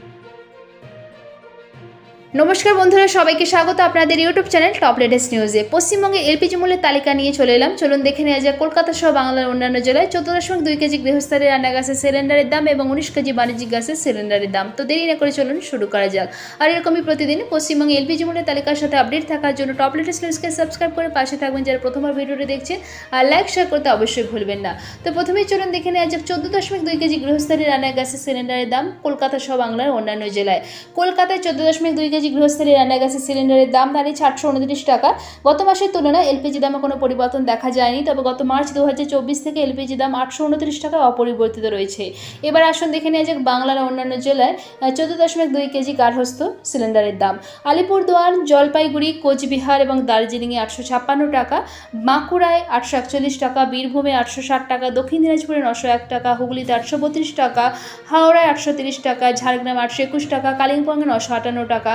thank you নমস্কার বন্ধুরা, সবাইকে স্বাগত আপনাদের ইউটিউব চ্যানেল টপ লেটেস্ট নিউজে। পশ্চিমবঙ্গে এলপিজি মূল্যের তালিকা নিয়ে চলে এলাম। চলুন দেখে নেওয়া যাক, কলকাতা সহ বাংলার অন্যান্য জেলায় চোদ্দ দশমিক দুই কেজি গৃহস্থলের রান্না গ্যাসের সিলিন্ডারের দাম এবং উনিশ কেজি বাণিজ্যিক গ্যাসের সিলিন্ডারের দাম। তো দেরি না করে চলুন শুরু করা যাক। আর এরকমই প্রতিদিন পশ্চিমবঙ্গে এলপিজি মূল্যের তালিকার সাথে আপডেট থাকার জন্য টপ লেটেস্ট নিউজকে সাবস্ক্রাইব করে পাশে থাকবেন যারা প্রথমবার ভিডিওটি দেখছেন। আর লাইক, শেয়ার করতে অবশ্যই ভুলবেন না। তো প্রথমেই চলুন দেখে নেওয়া যাক, চোদ্দ দশমিক দুই কেজি গৃহস্থলের রান্না গ্যাসের সিলিন্ডারের দাম কলকাতা সহ বাংলার অন্যান্য জেলায়। কলকাতায় চোদ্দ দশমিক দুই কেজি গৃহস্থলী রান্না গ্যাসের সিলিন্ডারের দাম দাঁড়িয়েছে আটশো উনত্রিশ টাকা। গত মাসের তুলনায় এলপিজি দামে কোনো পরিবর্তন দেখা যায়নি, তবে গত মার্চ দু হাজার চব্বিশ থেকে এলপিজি দাম আটশো উনত্রিশ টাকা অপরিবর্তিত রয়েছে। এবার আসুন দেখে নেওয়া যাক বাংলার অন্যান্য জেলায় চোদ্দ দশমিক দুই কেজি গার্হস্থ সিলিন্ডারের দাম। আলিপুরদুয়ার, জলপাইগুড়ি, কোচবিহার এবং দার্জিলিংয়ে আটশো ছাপ্পান্ন টাকা, বাঁকুড়ায় আটশো একচল্লিশ টাকা, বীরভূমে আটশো ষাট টাকা, দক্ষিণ দিনাজপুরে নশো এক টাকা, হুগলিতে আটশো বত্রিশ টাকা, হাওড়ায় আটশো তিরিশ টাকা, ঝাড়গ্রামে আটশো একুশ টাকা, কালিম্পংয়ে নশো আটান্ন টাকা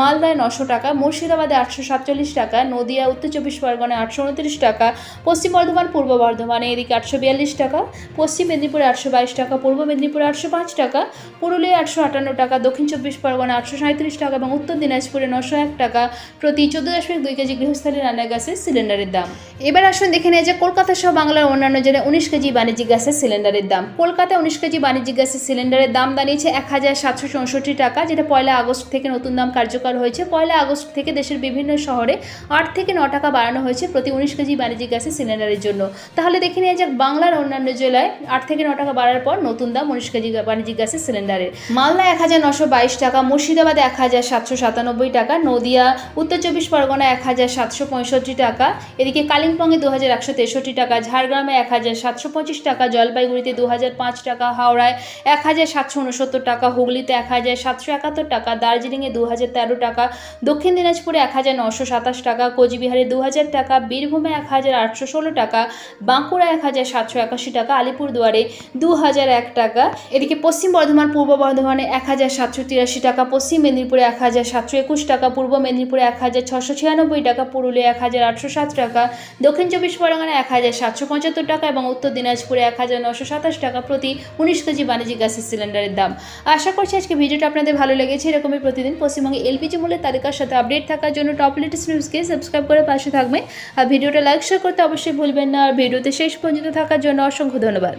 মালদায় নশো টাকা, মুর্শিদাবাদে আটশো সাতচল্লিশ টাকা, নদিয়া, উত্তর চব্বিশ পরগনায় আটশো উনত্রিশ টাকা, পশ্চিম বর্ধমান, পূর্ব বর্ধমানে এদিকে আটশো বিয়াল্লিশ টাকা, পশ্চিম মেদিনীপুরে আটশো বাইশ টাকা, পূর্ব মেদিনীপুরে আটশো পাঁচ টাকা, পুরুলিয়ায় আটশো আটান্ন টাকা, দক্ষিণ চব্বিশ পরগনা আটশো সাঁত্রিশ টাকা এবং উত্তর দিনাজপুরে নশো এক টাকা প্রতি চোদ্দ দশমিক দুই কেজি গৃহস্থলী রান্না গ্যাসের সিলিন্ডারের দাম। এবার আসুন দেখে নেওয়া যায় কলকাতা সহ বাংলার অন্যান্য জেলায় উনিশ কেজি বাণিজ্যিক গ্যাসের সিলিন্ডারের দাম। কলকাতায় উনিশ কেজি বাণিজ্যিক গ্যাসের সিলিন্ডারের দাম দাঁড়িয়েছে এক হাজার সাতশো চৌষট্টি টাকা, যেটা পয়লা আগস্ট থেকে নতুন দাম কার্যকর হয়েছে। পয়লা আগস্ট থেকে দেশের বিভিন্ন শহরে আট থেকে ন টাকা বাড়ানো হয়েছে প্রতি উনিশ কেজি বাণিজ্যিক গ্যাসের সিলিন্ডারের জন্য। তাহলে দেখে নেওয়া যাক বাংলার অন্যান্য জেলায় আট থেকে ন টাকা বাড়ার পর নতুন দাম উনিশ কেজি বাণিজ্যিক গ্যাসের সিলিন্ডারের। মালদা এক হাজার নশো বাইশ টাকা, মুর্শিদাবাদে এক হাজার সাতশো সাতানব্বই টাকা, নদিয়া, উত্তর চব্বিশ পরগনা এক হাজার সাতশো পঁয়ষট্টি টাকা, এদিকে কালিম্পংয়ে দু হাজার একশো তেষট্টি টাকা, ঝাড়গ্রামে এক হাজার সাতশো পঁচিশ টাকা, জলপাইগুড়িতে দু হাজার পাঁচ টাকা, হাওড়ায় এক হাজার সাতশো উনসত্তর টাকা, হুগলিতে এক হাজার সাতশো একাত্তর টাকা, দার্জিলিংয়ে দু হাজার তেরো টাকা, দক্ষিণ দিনাজপুরে এক হাজার নশো সাতাশ টাকা, কোচবিহারে দু হাজার টাকা, বীরভূমে এক হাজার আটশো ষোলো টাকা বাঁকুড়া এক হাজার সাতশো একাশি টাকা, আলিপুরদুয়ারে দু হাজার এক টাকা। এদিকে পশ্চিম বর্ধমান, পূর্ব বর্ধমানে এক হাজার সাতশো তিরাশি টাকা, পশ্চিম মেদিনীপুরে এক হাজার সাতশো একুশ টাকা, পূর্ব মেদিনীপুরে এক হাজার ছশো ছিয়ানব্বই টাকা, পুরুলিয়া এক হাজার আটশো সাত টাকা, দক্ষিণ চব্বিশ পরগনা এক হাজার সাতশো পঁচাত্তর টাকা এবং উত্তর দিনাজপুরে এক হাজার নশো সাতাশ টাকা প্রতি উনিশ কেজি বাণিজ্যিক গ্যাসের সিলিন্ডারের দাম। আশা করছি আজকে ভিডিওটা আপনাদের ভালো লেগেছে, এরকমই প্রতিদিন পশ্চিমবঙ্গে এলপিজি মূল্যের তালিকার সাথে আপডেট থাকার জন্য টপ লেটেস্ট নিউজকে সাবস্ক্রাইব করে পাশে থাকবেন। আর ভিডিওটা লাইক শেয়ার করতে অবশ্যই ভুলবেন না। আর ভিডিওতে শেষ পর্যন্ত থাকার জন্য অসংখ্য ধন্যবাদ।